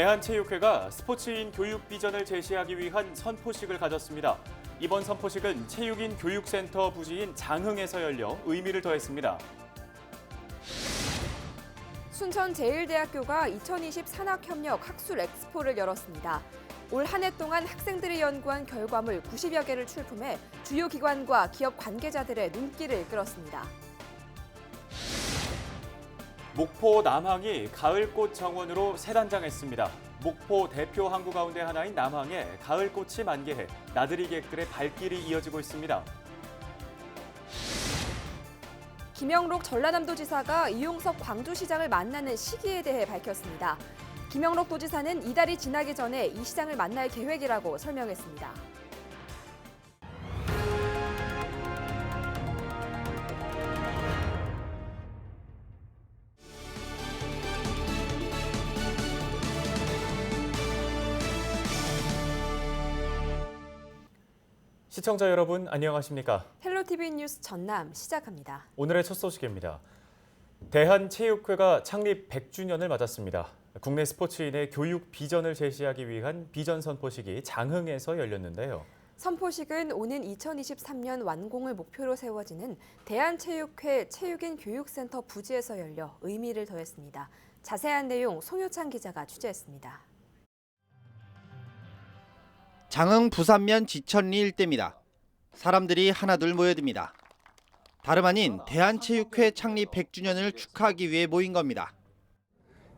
대한체육회가 스포츠인 교육 비전을 제시하기 위한 선포식을 가졌습니다. 이번 선포식은 체육인 교육센터 부지인 장흥에서 열려 의미를 더했습니다. 순천 제일대학교가 2020 산학협력 학술 엑스포를 열었습니다. 올 한 해 동안 학생들이 연구한 결과물 90여 개를 출품해 주요 기관과 기업 관계자들의 눈길을 끌었습니다. 목포 남항이 가을꽃 정원으로 새 단장했습니다. 목포 대표 항구 가운데 하나인 남항에 가을꽃이 만개해 나들이 객들의 발길이 이어지고 있습니다. 김영록 전라남도 지사가 이용석 광주시장을 만나는 시기에 대해 밝혔습니다. 김영록 도지사는 이달이 지나기 전에 이 시장을 만날 계획이라고 설명했습니다. 시청자 여러분 안녕하십니까? 헬로티비 뉴스 전남 시작합니다. 오늘의 첫 소식입니다. 대한체육회가 창립 100주년을 맞았습니다. 국내 스포츠인의 교육 비전을 제시하기 위한 비전 선포식이 장흥에서 열렸는데요. 선포식은 오는 2023년 완공을 목표로 세워지는 대한체육회 체육인 교육센터 부지에서 열려 의미를 더했습니다. 자세한 내용 송효창 기자가 취재했습니다. 장흥 부산면 지천리 일대입니다. 사람들이 하나둘 모여듭니다. 다름 아닌 대한체육회 창립 100주년을 축하하기 위해 모인 겁니다.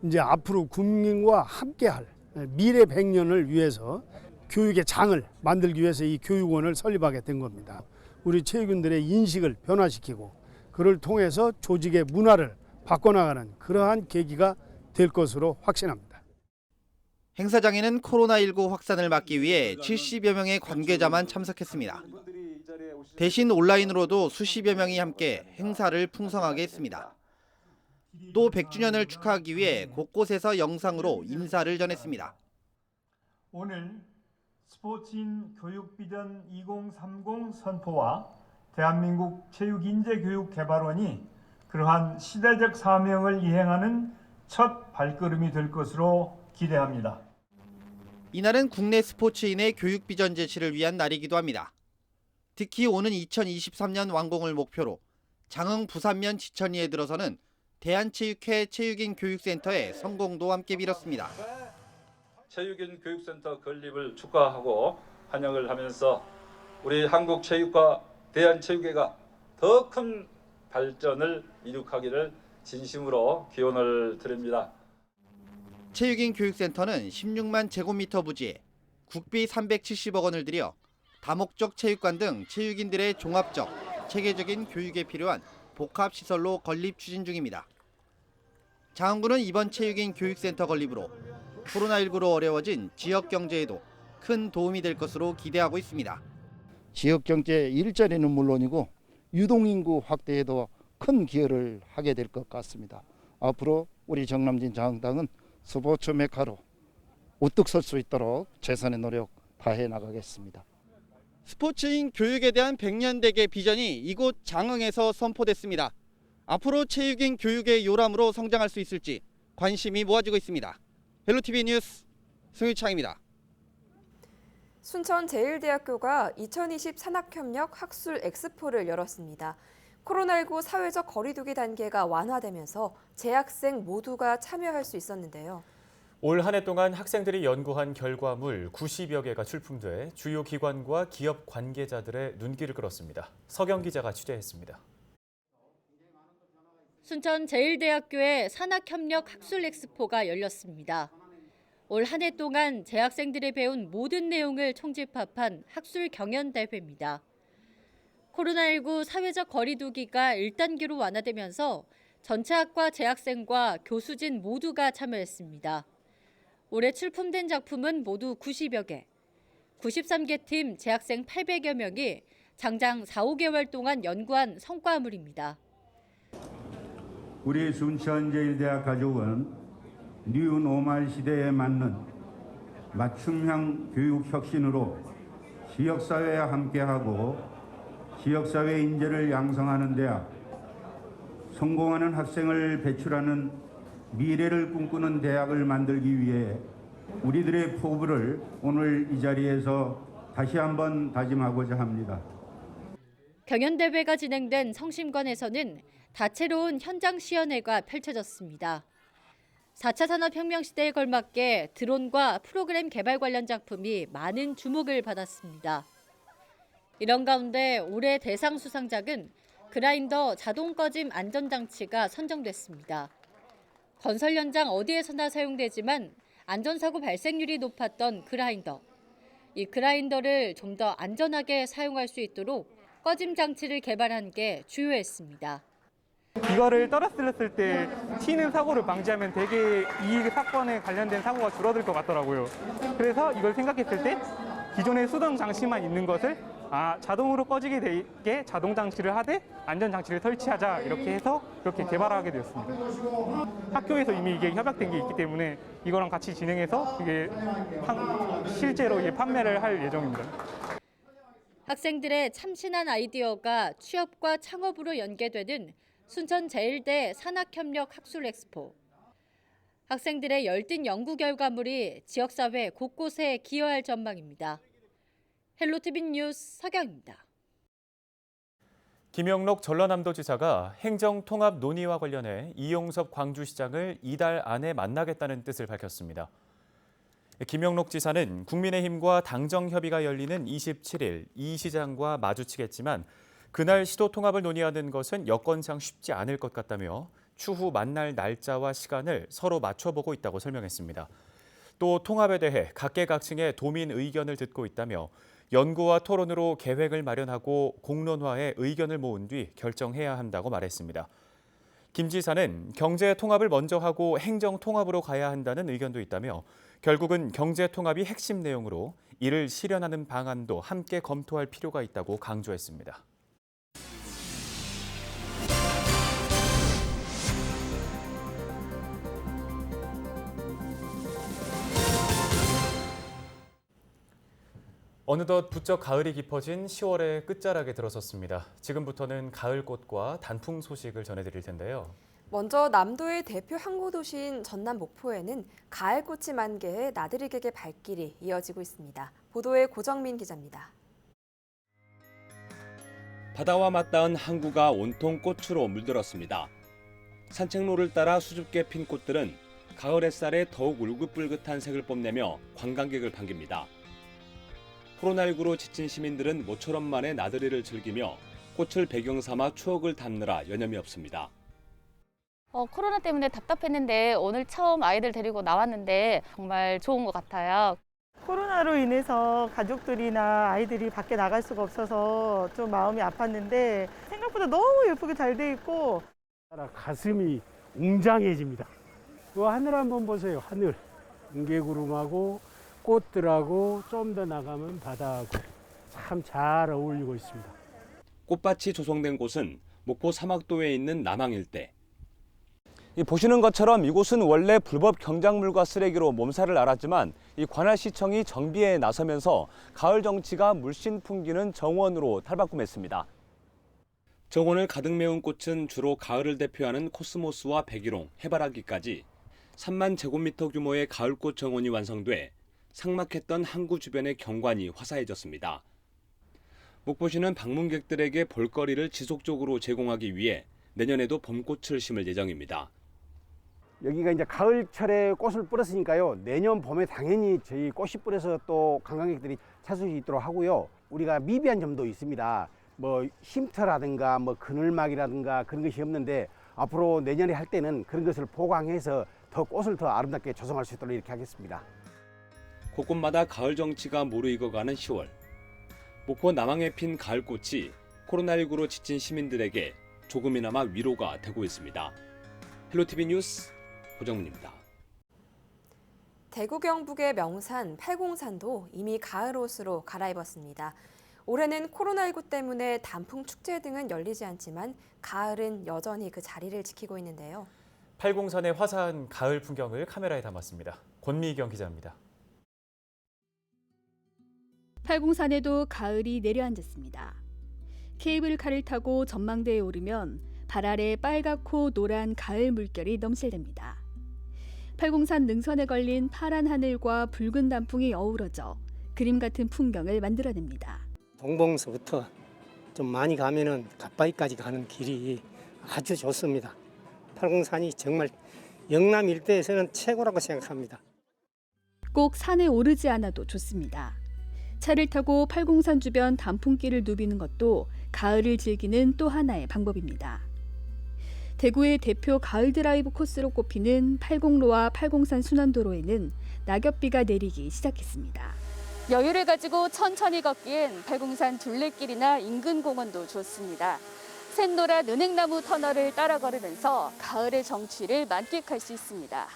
이제 앞으로 국민과 함께할 미래 100년을 위해서 교육의 장을 만들기 위해서 이 교육원을 설립하게 된 겁니다. 우리 체육인들의 인식을 변화시키고 그를 통해서 조직의 문화를 바꿔나가는 그러한 계기가 될 것으로 확신합니다. 행사장에는 코로나19 확산을 막기 위해 70여 명의 관계자만 참석했습니다. 대신 온라인으로도 수십여 명이 함께 행사를 풍성하게 했습니다. 또 100주년을 축하하기 위해 곳곳에서 영상으로 인사를 전했습니다. 오늘 스포츠인 교육비전 2030 선포와 대한민국 체육인재교육개발원이 그러한 시대적 사명을 이행하는 첫 발걸음이 될 것으로 기대합니다. 이날은 국내 스포츠인의 교육 비전 제시를 위한 날이기도 합니다. 특히 오는 2023년 완공을 목표로 장흥 부산면 지천리에 들어서는 대한체육회 체육인 교육센터의 성공도 함께 빌었습니다. 체육인 교육센터 건립을 축하하고 환영을 하면서 우리 한국 체육과 대한체육회가 더 큰 발전을 이룩하기를 진심으로 기원을 드립니다. 체육인 교육센터는 16만 제곱미터 부지에 국비 370억 원을 들여 다목적 체육관 등 체육인들의 종합적, 체계적인 교육에 필요한 복합 시설로 건립 추진 중입니다. 장흥구는 이번 체육인 교육센터 건립으로 코로나19로 어려워진 지역 경제에도 큰 도움이 될 것으로 기대하고 있습니다. 지역 경제 일자리는 물론이고 유동인구 확대에도 큰 기여를 하게 될 것 같습니다. 앞으로 우리 정남진 장당은 스포츠 메카로 우뚝 설 수 있도록 최선의 노력 다해 나가겠습니다. 스포츠인 교육에 대한 100년 대계 비전이 이곳 장흥에서 선포됐습니다. 앞으로 체육인 교육의 요람으로 성장할 수 있을지 관심이 모아지고 있습니다. 헬로티비 뉴스 송유창입니다. 순천 제일대학교가 2020 산학협력 학술 엑스포를 열었습니다. 코로나19 사회적 거리두기 단계가 완화되면서 재학생 모두가 참여할 수 있었는데요. 올 한 해 동안 학생들이 연구한 결과물 90여 개가 출품돼 주요 기관과 기업 관계자들의 눈길을 끌었습니다. 서경 기자가 취재했습니다. 순천 제일대학교의 산학협력 학술 엑스포가 열렸습니다. 올 한 해 동안 재학생들이 배운 모든 내용을 총집합한 학술 경연 대회입니다. 코로나19 사회적 거리두기가 1단계로 완화되면서 전체 학과 재학생과 교수진 모두가 참여했습니다. 올해 출품된 작품은 모두 90여 개. 93개 팀 재학생 800여 명이 장장 4, 5개월 동안 연구한 성과물입니다. 우리 순천제일대학 가족은 뉴 노말 시대에 맞는 맞춤형 교육 혁신으로 지역사회와 함께하고 지역사회 인재를 양성하는 대학, 성공하는 학생을 배출하는 미래를 꿈꾸는 대학을 만들기 위해 우리들의 포부를 오늘 이 자리에서 다시 한번 다짐하고자 합니다. 경연대회가 진행된 성심관에서는 다채로운 현장 시연회가 펼쳐졌습니다. 4차 산업혁명 시대에 걸맞게 드론과 프로그램 개발 관련 작품이 많은 주목을 받았습니다. 이런 가운데 올해 대상 수상작은 그라인더 자동 꺼짐 안전장치가 선정됐습니다. 건설 현장 어디에서나 사용되지만 안전사고 발생률이 높았던 그라인더. 이 그라인더를 좀 더 안전하게 사용할 수 있도록 꺼짐 장치를 개발한 게 주요했습니다. 이거를 떨어뜨렸을 때 튀는 사고를 방지하면 되게 이 사건에 관련된 사고가 줄어들 것 같더라고요. 그래서 이걸 생각했을 때 기존에 수동 장치만 있는 것을 아 자동으로 꺼지게 되게 자동 장치를 하되 안전 장치를 설치하자 이렇게 해서 그렇게 개발하게 되었습니다. 학교에서 이미 이게 협약된 게 있기 때문에 이거랑 같이 진행해서 이게 판- 실제로 이게 판매를 할 예정입니다. 학생들의 참신한 아이디어가 취업과 창업으로 연계되는 순천 제일대 산학협력 학술 엑스포. 학생들의 열띤 연구 결과물이 지역사회 곳곳에 기여할 전망입니다. 헬로티비 뉴스 서경입니다. 김영록 전라남도지사가 행정통합 논의와 관련해 이용섭 광주시장을 이달 안에 만나겠다는 뜻을 밝혔습니다. 김영록 지사는 국민의힘과 당정 협의가 열리는 27일 이 시장과 마주치겠지만 그날 시도 통합을 논의하는 것은 여건상 쉽지 않을 것 같다며 추후 만날 날짜와 시간을 서로 맞춰보고 있다고 설명했습니다. 또 통합에 대해 각계각층의 도민 의견을 듣고 있다며 연구와 토론으로 계획을 마련하고 공론화해 의견을 모은 뒤 결정해야 한다고 말했습니다. 김 지사는 경제 통합을 먼저 하고 행정 통합으로 가야 한다는 의견도 있다며 결국은 경제 통합이 핵심 내용으로 이를 실현하는 방안도 함께 검토할 필요가 있다고 강조했습니다. 어느덧 부쩍 가을이 깊어진 10월의 끝자락에 들어섰습니다. 지금부터는 가을꽃과 단풍 소식을 전해드릴 텐데요. 먼저 남도의 대표 항구도시인 전남 목포에는 가을꽃이 만개해 나들이 객의 발길이 이어지고 있습니다. 보도에 고정민 기자입니다. 바다와 맞닿은 항구가 온통 꽃으로 물들었습니다. 산책로를 따라 수줍게 핀 꽃들은 가을 햇살에 더욱 울긋불긋한 색을 뽐내며 관광객을 반깁니다. 코로나19로 지친 시민들은 모처럼 만의 나들이를 즐기며 꽃을 배경 삼아 추억을 담느라 여념이 없습니다. 어, 코로나 때문에 답답했는데 오늘 처음 아이들 데리고 나왔는데 정말 좋은 것 같아요. 코로나로 인해서 가족들이나 아이들이 밖에 나갈 수가 없어서 좀 마음이 아팠는데 생각보다 너무 예쁘게 잘 돼 있고 가슴이 웅장해집니다. 그 하늘 한번 보세요. 하늘. 뭉게구름하고 꽃들하고 좀 더 나가면 바다하고 참 잘 어울리고 있습니다. 꽃밭이 조성된 곳은 목포 사막도에 있는 남항 일대. 이 보시는 것처럼 이곳은 원래 불법 경작물과 쓰레기로 몸살을 앓았지만 이 관할시청이 정비에 나서면서 가을 정치가 물씬 풍기는 정원으로 탈바꿈했습니다. 정원을 가득 메운 꽃은 주로 가을을 대표하는 코스모스와 백일홍, 해바라기까지 3만 제곱미터 규모의 가을꽃 정원이 완성돼 삭막했던 항구 주변의 경관이 화사해졌습니다. 목포시는 방문객들에게 볼거리를 지속적으로 제공하기 위해 내년에도 봄꽃을 심을 예정입니다. 여기가 이제 가을철에 꽃을 뿌렸으니까요. 내년 봄에 당연히 저희 꽃이 뿌려서 또 관광객들이 찾을 수 있도록 하고요. 우리가 미비한 점도 있습니다. 뭐 쉼터라든가 뭐 그늘막이라든가 그런 것이 없는데 앞으로 내년에 할 때는 그런 것을 보강해서 더 꽃을 더 아름답게 조성할 수 있도록 이렇게 하겠습니다. 곳곳마다 가을 정치가 무르익어가는 10월. 목포 남항에 핀 가을꽃이 코로나19로 지친 시민들에게 조금이나마 위로가 되고 있습니다. 헬로티비 뉴스 고정문입니다. 대구 경북의 명산 팔공산도 이미 가을 옷으로 갈아입었습니다. 올해는 코로나19 때문에 단풍 축제 등은 열리지 않지만 가을은 여전히 그 자리를 지키고 있는데요. 팔공산의 화사한 가을 풍경을 카메라에 담았습니다. 권미경 기자입니다. 팔공산에도 가을이 내려앉았습니다. 케이블카를 타고 전망대에 오르면 발 아래 빨갛고 노란 가을 물결이 넘실댑니다. 팔공산 능선에 걸린 파란 하늘과 붉은 단풍이 어우러져 그림 같은 풍경을 만들어냅니다. 동봉서부터 좀 많이 가면은 갓바위까지 가는 길이 아주 좋습니다. 팔공산이 정말 영남 일대에서는 최고라고 생각합니다. 꼭 산에 오르지 않아도 좋습니다. 차를 타고 팔공산 주변 단풍길을 누비는 것도 가을을 즐기는 또 하나의 방법입니다. 대구의 대표 가을 드라이브 코스로 꼽히는 팔공로와 팔공산 순환도로에는 낙엽비가 내리기 시작했습니다. 여유를 가지고 천천히 걷기엔 팔공산 둘레길이나 인근 공원도 좋습니다. 샛노라 은행나무 터널을 따라 걸으면서 가을의 정취를 만끽할 수 있습니다.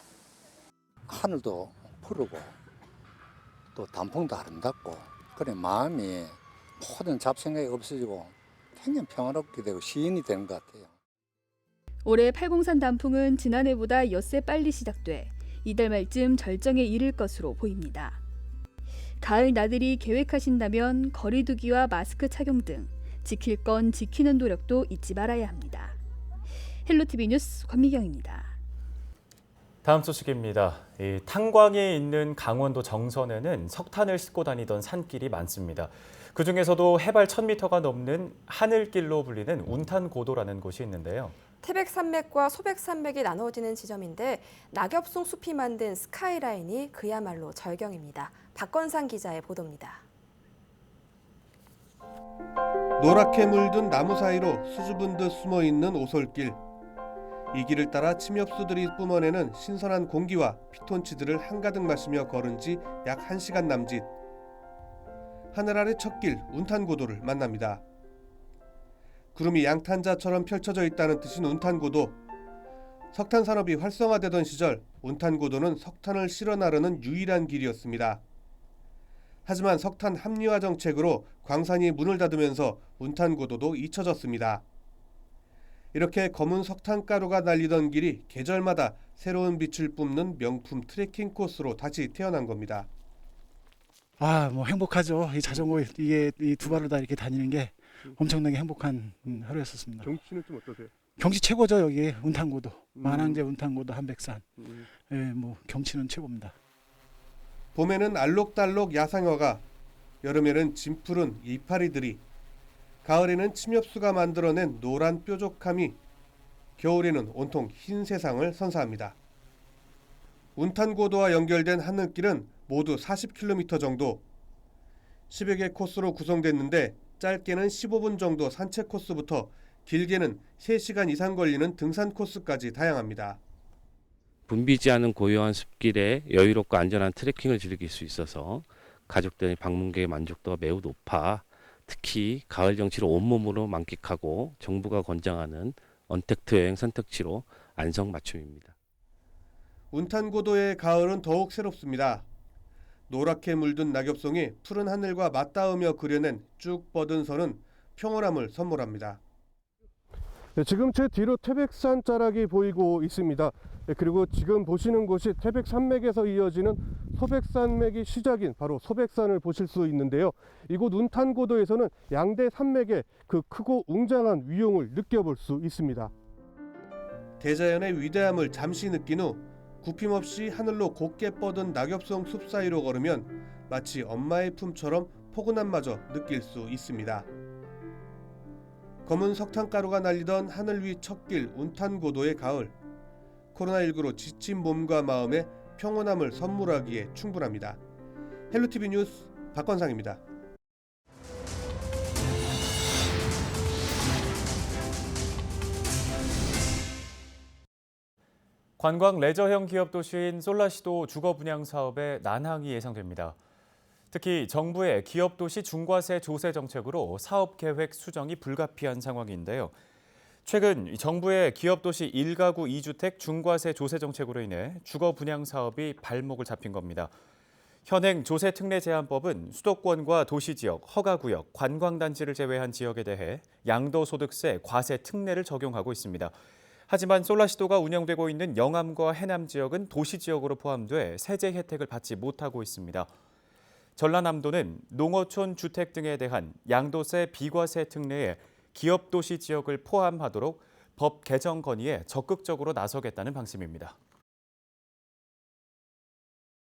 하늘도 푸르고 또 단풍도 아름답고 그래 마음이 모든 잡생각이 없어지고 굉장히 평화롭게 되고 시인이 되는 것 같아요. 올해 팔공산 단풍은 지난해보다 엿새 빨리 시작돼 이달 말쯤 절정에 이를 것으로 보입니다. 가을 나들이 계획하신다면 거리두기와 마스크 착용 등 지킬 건 지키는 노력도 잊지 말아야 합니다. 헬로티비 뉴스 권미경입니다. 다음 소식입니다. 이 탄광에 있는 강원도 정선에는 석탄을 싣고 다니던 산길이 많습니다. 그 중에서도 해발 1000m가 넘는 하늘길로 불리는 운탄고도라는 곳이 있는데요. 태백산맥과 소백산맥이 나누어지는 지점인데 낙엽송 숲이 만든 스카이라인이 그야말로 절경입니다. 박건상 기자의 보도입니다. 노랗게 물든 나무 사이로 수줍은 듯 숨어 있는 오솔길. 이 길을 따라 침엽수들이 뿜어내는 신선한 공기와 피톤치드를 한가득 마시며 걸은 지 약 1시간 남짓. 하늘 아래 첫길 운탄고도를 만납니다. 구름이 양탄자처럼 펼쳐져 있다는 뜻인 운탄고도. 석탄 산업이 활성화되던 시절 운탄고도는 석탄을 실어 나르는 유일한 길이었습니다. 하지만 석탄 합리화 정책으로 광산이 문을 닫으면서 운탄고도도 잊혀졌습니다. 이렇게 검은 석탄가루가 날리던 길이 계절마다 새로운 빛을 뿜는 명품 트레킹 코스로 다시 태어난 겁니다. 아, 뭐 행복하죠. 이 자전거 이게 이 두 발로 다 이렇게 다니는 게 엄청나게 행복한 음, 하루였었습니다. 경치는 좀 어떠세요? 경치 최고죠 여기 운탄고도 만항제 운탄고도 한백산. 예, 뭐 경치는 최고입니다. 봄에는 알록달록 야상어가, 여름에는 진푸른 이파리들이, 가을에는 침엽수가 만들어낸 노란 뾰족함이, 겨울에는 온통 흰 세상을 선사합니다. 운탄고도와 연결된 하늘길은 모두 40km 정도, 10여 개 코스로 구성됐는데 짧게는 15분 정도 산책 코스부터 길게는 3시간 이상 걸리는 등산 코스까지 다양합니다. 붐비지 않은 고요한 숲길에 여유롭고 안전한 트레킹을 즐길 수 있어서 가족들의 방문객의 만족도가 매우 높아 특히 가을 정치를 온몸으로 만끽하고 정부가 권장하는 언택트 여행 선택지로 안성맞춤입니다. 운탄고도의 가을은 더욱 새롭습니다. 노랗게 물든 낙엽송이 푸른 하늘과 맞닿으며 그려낸 쭉 뻗은 선은 평온함을 선물합니다. 네, 지금 제 뒤로 태백산 자락이 보이고 있습니다. 네, 그리고 지금 보시는 곳이 태백산맥에서 이어지는 소백산맥이 시작인 바로 소백산을 보실 수 있는데요. 이곳 운탄고도에서는 양대 산맥의 그 크고 웅장한 위용을 느껴볼 수 있습니다. 대자연의 위대함을 잠시 느낀 후 굽힘없이 하늘로 곱게 뻗은 낙엽송 숲 사이로 걸으면 마치 엄마의 품처럼 포근함마저 느낄 수 있습니다. 검은 석탄가루가 날리던 하늘 위첫길 운탄고도의 가을. 코로나19로 지친 몸과 마음에 평온함을 선물하기에 충분합니다. 헬로티비 뉴스 박건상입니다. 관광 레저형 기업 도시인 솔라시도 주거 분양 사업에 난항이 예상됩니다. 특히 정부의 기업 도시 중과세 조세 정책으로 사업 계획 수정이 불가피한 상황인데요. 최근 정부의 기업 도시 1가구 2주택 중과세 조세 정책으로 인해 주거 분양 사업이 발목을 잡힌 겁니다. 현행 조세 특례 제한법은 수도권과 도시 지역, 허가 구역, 관광 단지를 제외한 지역에 대해 양도 소득세 과세 특례를 적용하고 있습니다. 하지만 솔라시도가 운영되고 있는 영암과 해남 지역은 도시 지역으로 포함돼 세제 혜택을 받지 못하고 있습니다. 전라남도는 농어촌 주택 등에 대한 양도세 비과세 특례에 기업 도시 지역을 포함하도록 법 개정 건의에 적극적으로 나서겠다는 방침입니다.